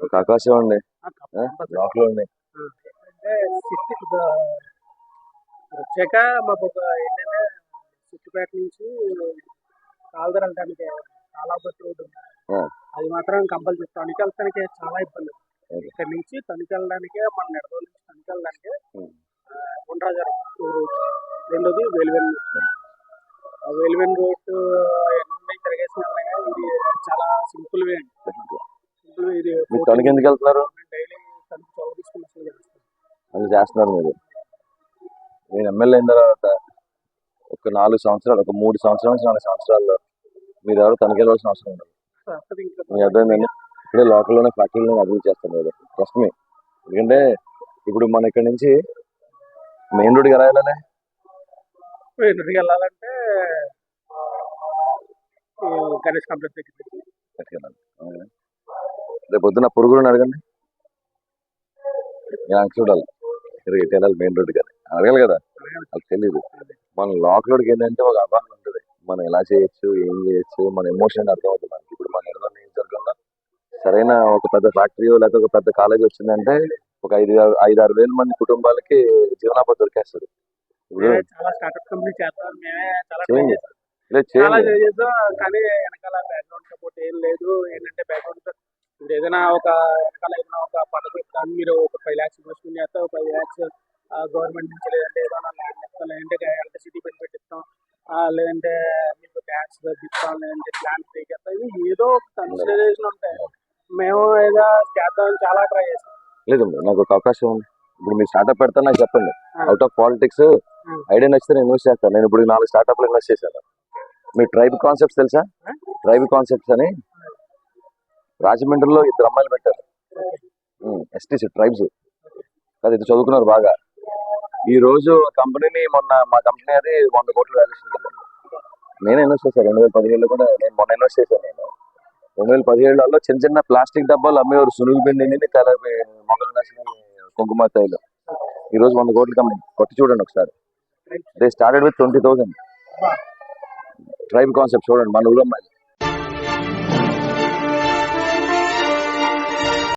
ఒక ఆకాశం అండి సిట్టి కొద్దిగా వచ్చాక మాకు ఒక ఏంటంటే సిట్టిపేట నుంచి కాల్దర్ వెళ్ళడానికి చాలా బస్సు రోడ్డు. అది మాత్రం కంపల్సరీ తణుకు వెళ్తానికి చాలా ఇబ్బంది. ఇక్కడ నుంచి తణుకు వెళ్ళడానికి మన నెడదోలు నుంచి తణుకు వెళ్ళడానికి ఉం. గుండ్రాజారం రోడ్ రెండోది వేలువెన్ ఆ. వేలువెన్ రోడ్ చాలా సింపుల్ వే అండి. సింపుల్ వే ఇది మీరు తణుకు ఎందుకు వెళ్తున్నారు? డైలీ తణుకు చౌక తీసుకుని అసలు చేస్తాం అది చేస్తున్నారు మీరు. నేను ఎమ్మెల్యే అయిన తర్వాత ఒక నాలుగు సంవత్సరాలు ఒక మూడు సంవత్సరాల నుంచి నాలుగు సంవత్సరాల్లో మీరు ఎవరు తనకి వెళ్ళవలసిన అవసరం ఉండదు. మీకు అర్థమైందండి ఇక్కడే లోకల్లోనే ఫ్యాక్టరీలోనే అభివృద్ధి చేస్తాను మీరు ట్రస్ట్ మీ ఎందుకంటే ఇప్పుడు మన ఇక్కడ నుంచి మెయిన్ రోడ్కి ఎలా వెళ్ళాలి? ఎన్నింటికి వెళ్ళాలంటే ఆ, ఈ గణేష్ కాంప్లెక్స్ దగ్గర? రేపు పొద్దున్న పురుగులను అడగండి. చూడాలి. వెళ్ళాలి? మెయిన్ రోడ్ కానీ అడగాలి కదా. అది తెలియదు మన లోకల్ రోడ్కి ఏంటంటే ఒక అవగాహన ఉంటుంది. మనం ఎలా చేయొచ్చు ఏం చేయొచ్చు మన ఎమోషన్ అర్థమవుతుంది మనకి. ఇప్పుడు మన నిర్మల్ నియోజకవర్గంలో సరైన ఒక పెద్ద ఫ్యాక్టరీ లేకపోతే ఒక పెద్ద కాలేజ్ వచ్చిందంటే ఒక ఐదు ఐదు ఆరు వేల మంది కుటుంబాలకి జీవనాపద దొరికేస్తుంది ఇప్పుడు ఇలా చేసాం కానీ వెనకాల బ్యాక్గ్రౌండ్ సపోర్ట్ ఏం లేదు. ఏంటంటే బ్యాక్గ్రౌండ్ ఇప్పుడు ఏదైనా ఒక వెనకాల ఏదైనా ఒక మీరు ఒక ఫైవ్ ల్యాక్స్ ఇన్వెస్ట్మెంట్ చేస్తే ఒక ఫైవ్ ల్యాక్స్ గవర్నమెంట్ నుంచి లేదంటే ఏదైనా ల్యాండ్ ఇస్తాం లేదంటే ఎలక్ట్రిసిటీ బిల్ పెట్టిస్తాం. ఆ, లేదంటే మీకు ట్యాక్స్ తగ్గిస్తాం లేదంటే ప్లాన్ చేస్తాం. ఇది ఏదో ఒక కన్సిడరేషన్ ఉంటాయి. మేము ఏదో చేద్దామని చాలా ట్రై చేస్తాం. లేదు నాకు ఒక అవకాశం ఉంది. ఇప్పుడు మీరు స్టార్ట్అప్ పెడతా నాకు చెప్పండి. అవుట్ ఆఫ్ పాలిటిక్స్ ఐడియా నచ్చితే నేను ఇన్వెస్ట్ చేస్తాను. నేను ఇప్పుడు నాలుగు స్టార్ట్అప్లు ఇన్వెస్ట్ చేశాను. మీ ట్రైబ్ కాన్సెప్ట్స్ తెలుసా? ట్రైబ్ కాన్సెప్ట్స్ అని రాజమండ్రిలో ఇద్దరు అమ్మాయిలు పెట్టారు. ఎస్టీసీ ట్రైబ్స్ అది ఇది చదువుకున్నారు బాగా. ఈ రోజు కంపెనీని మొన్న మా కంపెనీ అది వంద కోట్లు వాల్యూషన్ నేను ఇన్వెస్ట్ చేశాను. రెండు వేల పదిహేడులో కూడా నేను మొన్న ఇన్వెస్ట్ చేశాను నేను. రెండు వేల పదిహేడులో చిన్న చిన్న ప్లాస్టిక్ డబ్బాలు అమ్మేవారు. సునుగు పిండిని తల మొగలు నచ్చిన కుంకుమ తైలు. ఈ రోజు వంద కోట్ల కంపెనీ కొట్టి చూడండి ఒకసారి. They started with twenty thousand tribe concept చూడండి మన ఊరు